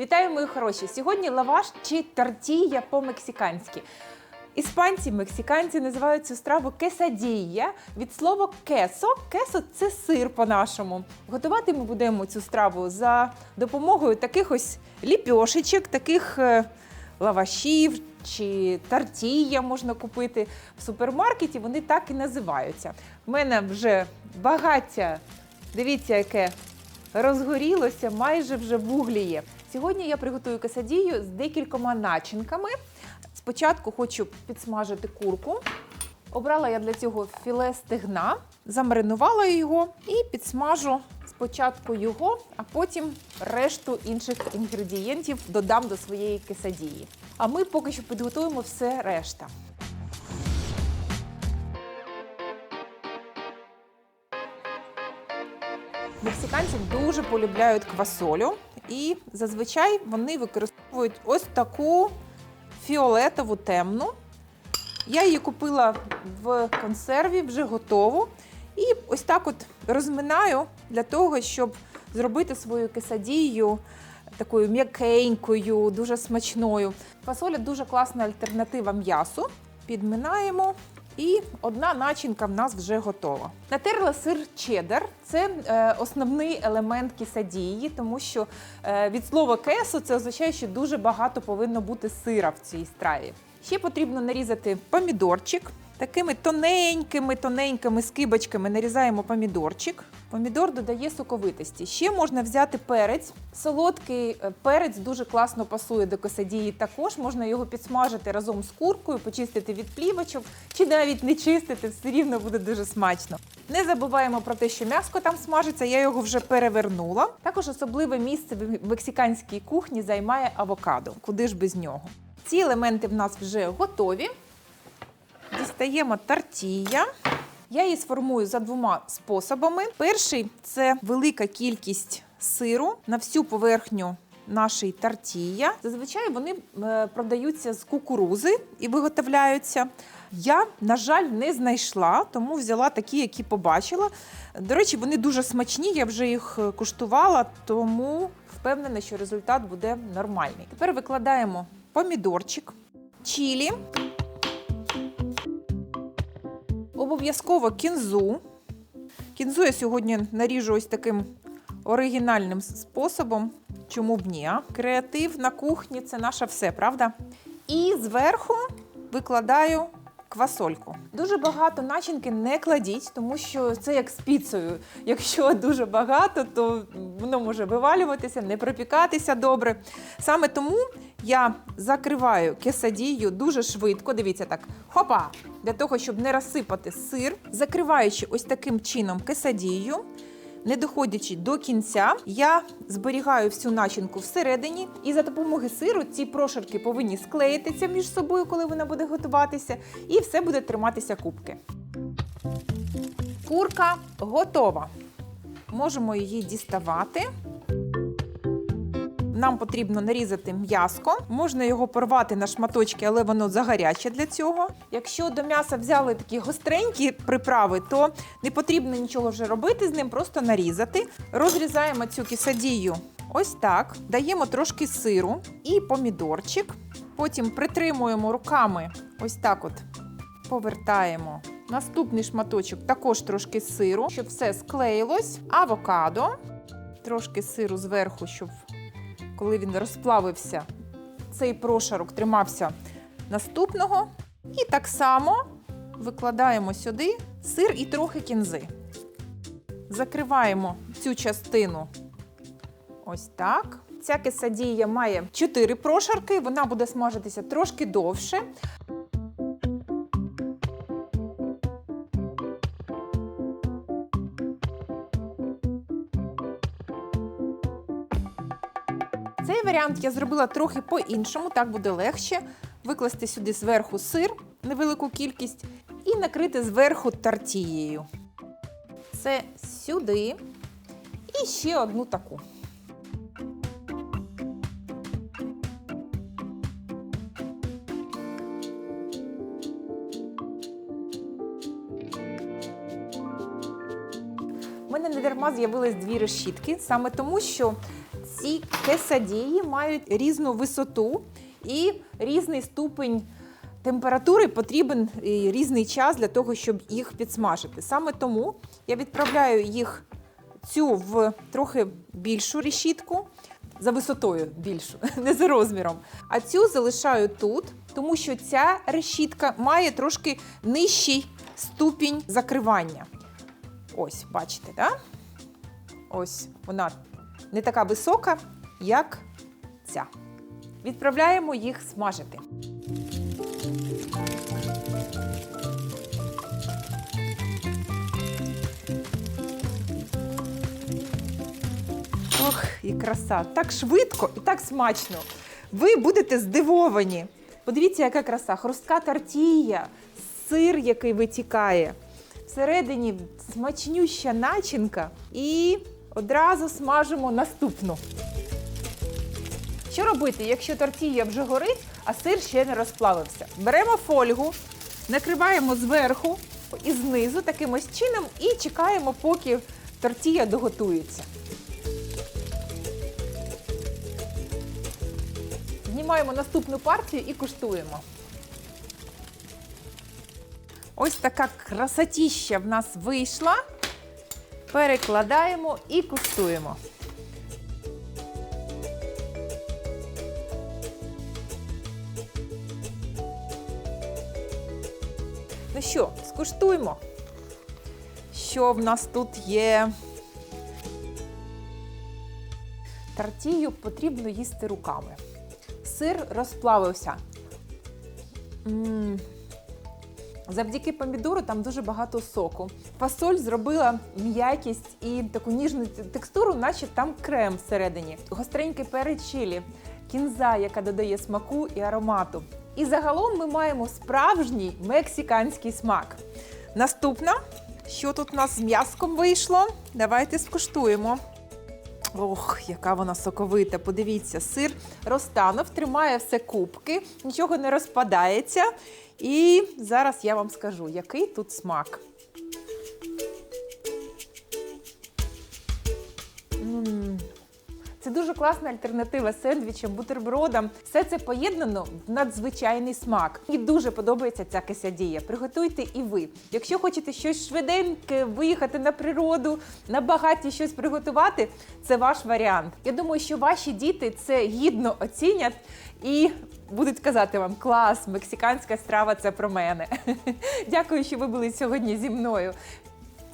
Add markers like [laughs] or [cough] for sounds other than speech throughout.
Вітаю, мої хороші! Сьогодні лаваш чи тортія по-мексиканськи. Іспанці, мексиканці називають цю страву quesadilla від слова кесо. Кесо це сир по-нашому. Готувати ми будемо цю страву за допомогою таких ось ліпьошечок, таких е, лавашів чи тортія можна купити в супермаркеті. Вони так і називаються. У мене вже багаття, дивіться, яке розгорілося, майже вже вугліє. Сьогодні я приготую касадію з декількома начинками. Спочатку хочу підсмажити курку. Обрала я для цього філе стегна, замаринувала його і підсмажу спочатку його, а потім решту інших інгредієнтів додам до своєї кесадії. А ми поки що підготуємо все решта. Мексиканці дуже полюбляють квасолю, і зазвичай вони використовують ось таку фіолетову темну. Я її купила в консерві вже готову. І ось так от розминаю для того, щоб зробити свою кесадію такою м'якенькою, дуже смачною. Фасоля дуже класна альтернатива м'ясу. Підминаємо. І одна начинка в нас вже готова. Натерла сир чеддер. Це е, основний елемент кісадії, тому що е, від слова кесо це означає, що дуже багато повинно бути сира в цій страві. Ще потрібно нарізати помідорчик. Такими тоненькими, тоненькими скибочками нарізаємо помідорчик. Помідор додає соковитості. Ще можна взяти перець. Солодкий е, перець дуже класно пасує до косадії. Також можна його підсмажити разом з куркою, почистити від плівочок, чи навіть не чистити, все рівно буде дуже смачно. Не забуваємо про те, що м'яско там смажиться, я його вже перевернула. Також особливе місце в мексиканській кухні займає авокадо. Куди ж без нього? Ці елементи в нас вже готові. Дістаємо тортія. Я її сформую за двома способами. Перший це велика кількість сиру на всю поверхню нашої тортія. Зазвичай вони е, продаються з кукурузи і виготовляються. Я, на жаль, не знайшла, тому взяла такі, які побачила. До речі, вони дуже смачні, я вже їх е, куштувала, тому впевнена, що результат буде нормальний. Тепер викладаємо помідорчик, чілі. Обов'язково кінзу. Кінзу я сьогодні наріжу ось таким оригінальним способом. Чому б ні? а? Креатив на кухні це наше все, правда? І зверху викладаю квасольку. Дуже багато начинки не кладіть, тому що це як з піцею. Якщо дуже багато, то воно може вивалюватися, не пропікатися добре. Саме тому я закриваю кесадію дуже швидко. Дивіться так, хопа! Для того, щоб не розсипати сир, закриваючи ось таким чином кесадію. Не доходячи до кінця, я зберігаю всю начинку всередині, і за допомогою сиру ці прошарки повинні склеїтися між собою, коли вона буде готуватися, і все буде триматися кубки. Курка готова. Можемо її діставати. Нам потрібно нарізати м'яско. Можна його порвати на шматочки, але воно загаряче для цього. Якщо до м'яса взяли такі гостренькі приправи, то не потрібно нічого вже робити з ним, просто нарізати. Розрізаємо цю кісадію ось так. Даємо трошки сиру і помідорчик. Потім притримуємо руками ось так от повертаємо. Наступний шматочок також трошки сиру, щоб все склеїлось. Авокадо, трошки сиру зверху, щоб коли він розплавився, цей прошарок тримався наступного. І так само викладаємо сюди сир і трохи кінзи. Закриваємо цю частину ось так. Ця кесадія має 4 прошарки, вона буде смажитися трошки довше. Цей варіант я зробила трохи по-іншому, так буде легше. Викласти сюди зверху сир, невелику кількість, і накрити зверху тортією. Це сюди. І ще одну таку. У мене дарма з'явились дві решітки, саме тому, що ці кесадії мають різну висоту і різний ступень температури потрібен різний час для того, щоб їх підсмажити. Саме тому я відправляю їх цю в трохи більшу решітку, за висотою більшу, [laughs] не за розміром. А цю залишаю тут, тому що ця решітка має трошки нижчий ступінь закривання. Ось, бачите, да? Ось вона не така висока, як ця. Відправляємо їх смажити. Ох, і краса! Так швидко і так смачно. Ви будете здивовані. Подивіться, яка краса! Хрустка тортія, сир, який витікає. Всередині смачнюща начинка. І одразу смажимо наступну. Що робити, якщо тортія вже горить, а сир ще не розплавився? Беремо фольгу, накриваємо зверху і знизу таким ось чином і чекаємо, поки тортія доготується. Знімаємо наступну партію і куштуємо. Ось така красотіща в нас вийшла. Перекладаємо і куштуємо. Ну що, скуштуємо. Що в нас тут є? Тартію потрібно їсти руками. Сир розплавився. М. Завдяки помідору там дуже багато соку. Фасоль зробила м'якість і таку ніжну текстуру, наче там крем всередині. Гостренький перець кінза, яка додає смаку і аромату. І загалом ми маємо справжній мексиканський смак. Наступна, що тут у нас з м'яском вийшло? Давайте скуштуємо. Ох, яка вона соковита. Подивіться, сир розтанув, тримає все кубки, нічого не розпадається. І зараз я вам скажу, який тут смак. М. Це дуже класна альтернатива сендвічам, бутербродам. Все це поєднано в надзвичайний смак. Мені дуже подобається ця кесядія. Приготуйте і ви. Якщо хочете щось швиденьке, виїхати на природу, на багаті щось приготувати, це ваш варіант. Я думаю, що ваші діти це гідно оцінять і будуть казати вам клас, мексиканська страва це про мене. [laughs] Дякую, що ви були сьогодні зі мною.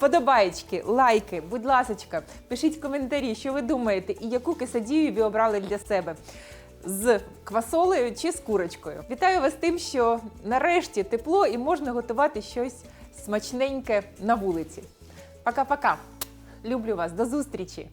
Подобаєчки, лайки, будь ласочка, пишіть коментарі, що ви думаєте, і яку кисадію ви обрали для себе з квасолею чи з курочкою. Вітаю вас тим, що нарешті тепло і можна готувати щось смачненьке на вулиці. Пока-пока. Люблю вас, до зустрічі!